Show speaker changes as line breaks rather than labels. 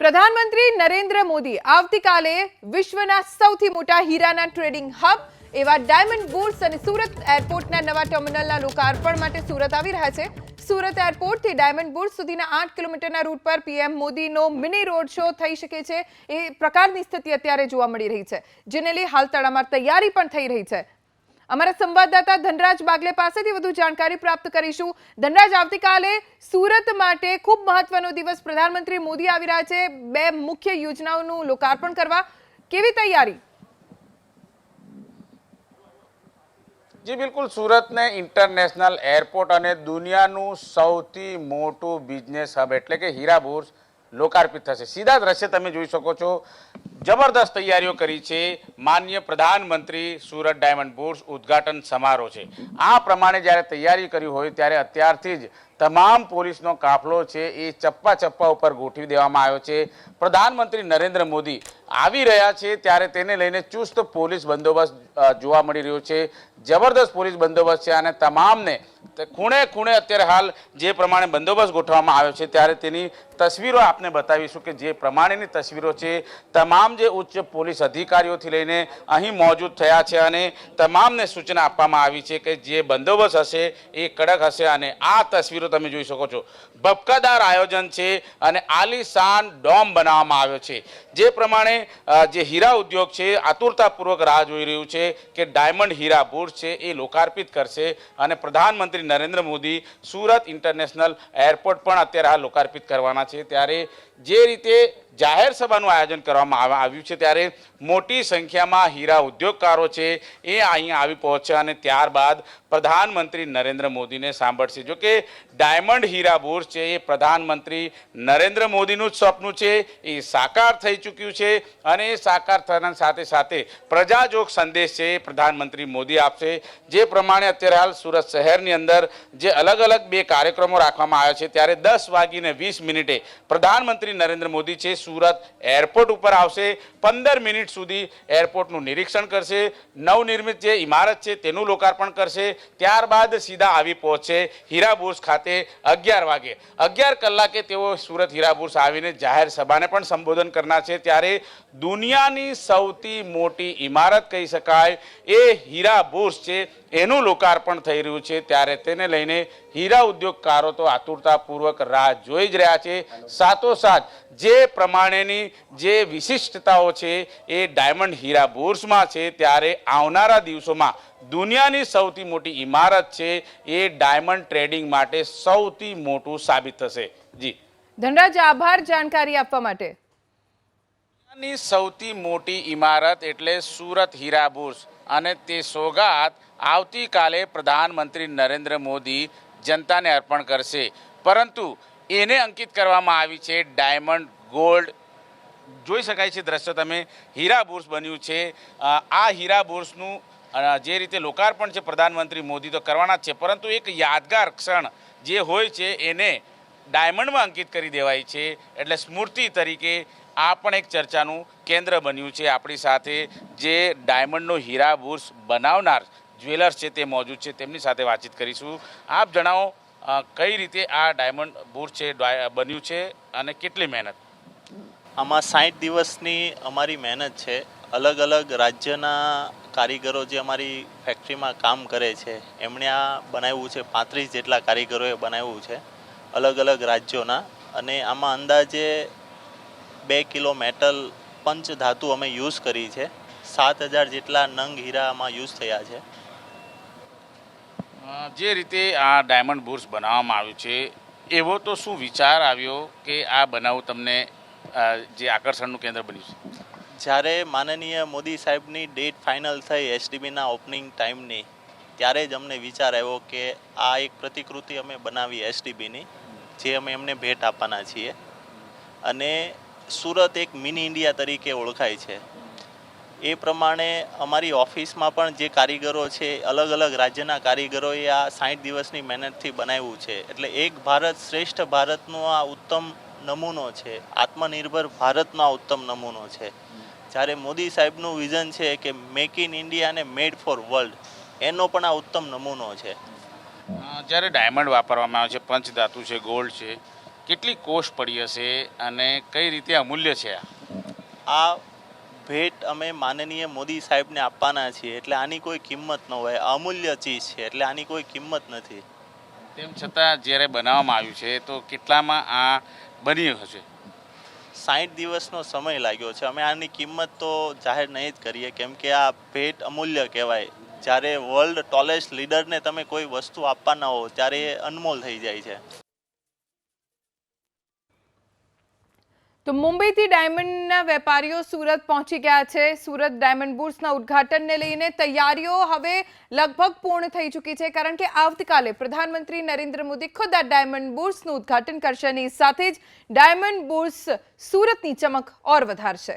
પ્રધાનમંત્રી નરેન્દ્ર મોદી આવતીકાલે વિશ્વના સૌથી મોટા હીરાના ટ્રેડિંગ હબ એવા ડાયમંડ બુલ્સ અને સુરત એરપોર્ટના નવા ટર્મિનલના લોકાર્પણ માટે સુરત આવી રહ્યા છે. સુરત એરપોર્ટથી ડાયમંડ બુલ્સ સુધીના આઠ કિલોમીટરના રૂટ પર પીએમ મોદીનો મિની રોડ શો થઈ શકે છે. એ પ્રકારની સ્થિતિ અત્યારે જોવા મળી રહી છે. જેને લઈ હાલ તડામાર તૈયારી પણ થઈ રહી છે. અમારા સંવાદદાતા ધનરાજ બાગલે પાસેથી વધુ જાણકારી પ્રાપ્ત કરીશું. ધનરાજ, આવતીકાલે સુરત માટે ખૂબ મહત્વનો દિવસ પ્રધાનમંત્રી મોદી આવી રહ્યા છે. બે મુખ્ય યોજનાઓનું લોકાર્પણ કરવા કેવી તૈયારી?
જી, બિલકુલ. સુરતને ઇન્ટરનેશનલ એરપોર્ટ અને દુનિયાનું સૌથી મોટું બિઝનેસ હબ એટલે કે હીરાબુર્સ લોકાર્પિત થશે. સીધા દ્રશ્ય તમે જોઈ શકો છો. જબરદસ્ત તૈયારીઓ કરી છે માન્ય પ્રધાનમંત્રી સુરત ડાયમંડ બુર્સ ઉદ્ઘાટન સમારોહ છે. આ પ્રમાણે જ્યારે તૈયારી કરી હોય ત્યારે અત્યારથી જ તમામ પોલીસનો કાફલો છે એ ચપ્પા ચપ્પા ઉપર ગોઠવી દેવામાં આવ્યો છે. પ્રધાનમંત્રી નરેન્દ્ર મોદી આવી રહ્યા છે ત્યારે તેને લઈને ચુસ્ત પોલીસ બંદોબસ્ત જોવા મળી રહ્યો છે. જબરદસ્ત પોલીસ બંદોબસ્ત છે અને તમામને ખૂણે ખૂણે અત્યારે હાલ જે પ્રમાણે બંદોબસ્ત ગોઠવવામાં આવ્યો છે ત્યારે તેની તસવીરો આપને બતાવીશું કે જે પ્રમાણેની તસવીરો છે. તમામ જે ઉચ્ચ પોલીસ અધિકારીઓથી લઈને અહીં મોજૂદ થયા છે અને તમામને સૂચના આપવામાં આવી છે કે જે બંદોબસ્ત હશે એ કડક હશે અને આ તસવીરો તમે જોઈ શકો છો. ભપકાદાર આયોજન છે અને આલીશાન ડોમ બનાવવામાં આવ્યો છે. જે પ્રમાણે જે હીરા ઉદ્યોગ છે આતુરતાપૂર્વક રાહ જોઈ રહ્યું છે કે ડાયમંડ હીરા બોર્ડ છે, એ લોકાર્પિત કરશે અને પ્રધાનમંત્રી નરેન્દ્ર મોદી સુરત ઇન્ટરનેશનલ એરપોર્ટ પણ અત્યારે આ લોકાર્પિત કરવાના છે. ત્યારે જે રીતે જાહેર સભાનું આયોજન કરવામાં આવ- આવ્યું છે, ત્યારે મોટી સંખ્યામાં હીરા ઉદ્યોગકારો છે, એ અહીંયા આવી પહોંચશે અને ત્યારબાદ પ્રધાનમંત્રી નરેન્દ્ર મોદીને સાંભળશે. જો કે ડાયમંડ હીરા બોર્સ છે, એ પ્રધાનમંત્રી નરેન્દ્ર મોદીનું જ સપનું છે, એ સાકાર થઈ ચૂક્યું છે અને એ સાકાર થવાના સાથે સાથે પ્રજાજોગ સંદેશ છે, એ પ્રધાનમંત્રી મોદી આપશે. જે પ્રમાણે અત્યારે હાલ સુરત શહેરની અંદર જે અલગ અલગ બે કાર્યક્રમો રાખવામાં આવ્યા છે, ત્યારે દસ વાગીને વીસ મિનિટે પ્રધાનમંત્રી નરેન્દ્ર મોદી છે, સુરત એરપોર્ટ ઉપર આવશે, પંદર મિનિટ સુધી એરપોર્ટનું નિરીક્ષણ કરશે, નવનિર્મિત જે ઇમારત છે તેનું લોકાર્પણ કરશે, ત્યારબાદ સીધા આવી પહોંચશે હીરાબુર્સ ખાતે અગિયાર વાગે. અગિયાર કલાકે તેઓ સુરત હીરાબુર્સ આવીને જાહેર સભાને પણ સંબોધન કરનાર છે. ત્યારે દુનિયાની સૌથી મોટી ઇમારત કહી શકાય, એ હીરા બોર્સ છે, એનું લોકાર્પણ થઈ રહ્યું છે. ત્યારે તેને લઈને હીરા ઉદ્યોગકારો તો આતુરતાપૂર્વક રાહ જોઈ જ રહ્યા છે. સાથોસાથ, જે પ્રમાણેની જે વિશિષ્ટતાઓ છે, એ ડાયમંડ હીરા બુર્સમાં છે. ત્યારે આવનારા દિવસોમાં દુનિયાની સૌથી મોટી ઇમારત છે, એ ડાયમંડ ટ્રેડિંગ માટે સૌથી મોટું સાબિત થશે. જી.
ધનરાજ, આભાર જાણકારી આપવા માટે.
દુનિયાની સૌથી મોટી ઇમારત એટલે સુરત હીરા બુર્સ અને તે સોગાત આવતીકાલે પ્રધાનમંત્રી નરેન્દ્ર મોદી જનતાને અર્પણ કરશે. પરંતુ એને અંકિત કરવામાં આવી છે ડાયમંડ ગોલ્ડ. જોઈ શકાય છે દ્રશ્ય તમે હીરા બુર્સ બન્યું છે. આ હીરા બુર્સનું જે રીતે લોકાર્પણ છે પ્રધાનમંત્રી મોદી તો કરવાના છે, પરંતુ એક યાદગાર ક્ષણ જે હોય છે એને ડાયમંડમાં અંકિત કરી દેવાય છે. એટલે સ્મૃતિ તરીકે આ પણ એક ચર્ચાનું કેન્દ્ર બન્યું છે આપણી સાથે, જે ડાયમંડનો હીરા બુર્સ બનાવનાર જ્વેલર્સ છે તે મોજૂદ છે, તેમની સાથે વાતચીત કરીશું. આપ જણાવો કઈ રીતે આ ડાયમંડ બુર્સ છે બન્યું છે અને કેટલી મહેનત?
આમાં સાઠ દિવસની અમારી મહેનત છે. અલગ અલગ રાજ્યના કારીગરો જે અમારી ફેક્ટરીમાં કામ કરે છે, એમણે આ બનાવ્યું છે, પાંત્રીસ જેટલા કારીગરોએ બનાવ્યું છે, અલગ અલગ રાજ્યોના. અને આમાં અંદાજે બે કિલો મેટલ પંચ ધાતુ અમે યુઝ કરી છે. સાત હજાર જેટલા નંગ હીરા આમાં યુઝ થયા છે.
જે રીતે આ ડાયમંડ બુર્સ બનાવવામાં આવ્યું છે એવો તો શું વિચાર આવ્યો કે આ બનાવ તમને જે આકર્ષણનું કેન્દ્ર બન્યું છે?
જ્યારે માનનીય મોદી સાહેબની ડેટ ફાઇનલ થઈ એસડીબીના ઓપનિંગ ટાઈમની ત્યારે જ અમને વિચાર આવ્યો કે આ એક પ્રતિકૃતિ અમે બનાવી એસડીબીની જે અમે એમને ભેટ આપવાના છીએ. અને સુરત એક મિની ઇન્ડિયા તરીકે ઓળખાય છે. એ પ્રમાણે અમારી ઓફિસમાં પણ જે કારીગરો છે, અલગ અલગ રાજ્યના કારીગરોએ આ સાઠ દિવસની મહેનતથી બનાવ્યું છે. એટલે એક ભારત શ્રેષ્ઠ ભારતનો આ ઉત્તમ નમૂનો છે. આત્મનિર્ભર ભારતનો આ ઉત્તમ નમૂનો છે. જ્યારે મોદી સાહેબનું વિઝન છે કે મેક ઇન ઇન્ડિયા અને મેડ ફોર વર્લ્ડ, એનો પણ આ ઉત્તમ નમૂનો છે.
જ્યારે ડાયમંડ વાપરવામાં આવે છે, પંચધાતુ છે, ગોલ્ડ છે કેટલી કોષ પડી હશે અને કઈ રીતે અમૂલ્ય છે આ?
ભેટ અમે માનનીય મોદી સાહેબને આપવાના છીએ એટલે આની કોઈ કિંમત ન હોય અમૂલ્ય ચીજ છે એટલે આની કોઈ કિંમત નથી.
તેમ છતાં જ્યારે બનાવવામાં આવ્યું છે તો કેટલામાં આ બની હશે?
સાઠ દિવસનો સમય લાગ્યો છે અમે આની કિંમત તો જાહેર નહીં જ કરીએ કેમ કે આ ભેટ અમૂલ્ય કહેવાય. જ્યારે વર્લ્ડ ટોલેસ્ટ લીડરને તમે કોઈ વસ્તુ આપવાના હો ત્યારે એ અનમોલ થઈ જાય છે.
તો મુંબઈથી ડાયમંડના વેપારીઓ સુરત પહોંચી ગયા છે. સુરત ડાયમંડ બુર્સના ઉદ્ઘાટનને લઈને તૈયારીઓ હવે લગભગ પૂર્ણ થઈ ચૂકી છે, કારણ કે આવતીકાલે પ્રધાનમંત્રી નરેન્દ્ર મોદી ખુદ આ ડાયમંડ બુર્સનું ઉદ્ઘાટન કરશે અને સાથે જ ડાયમંડ બુર્સ સુરતની ચમક ઓર વધારશે.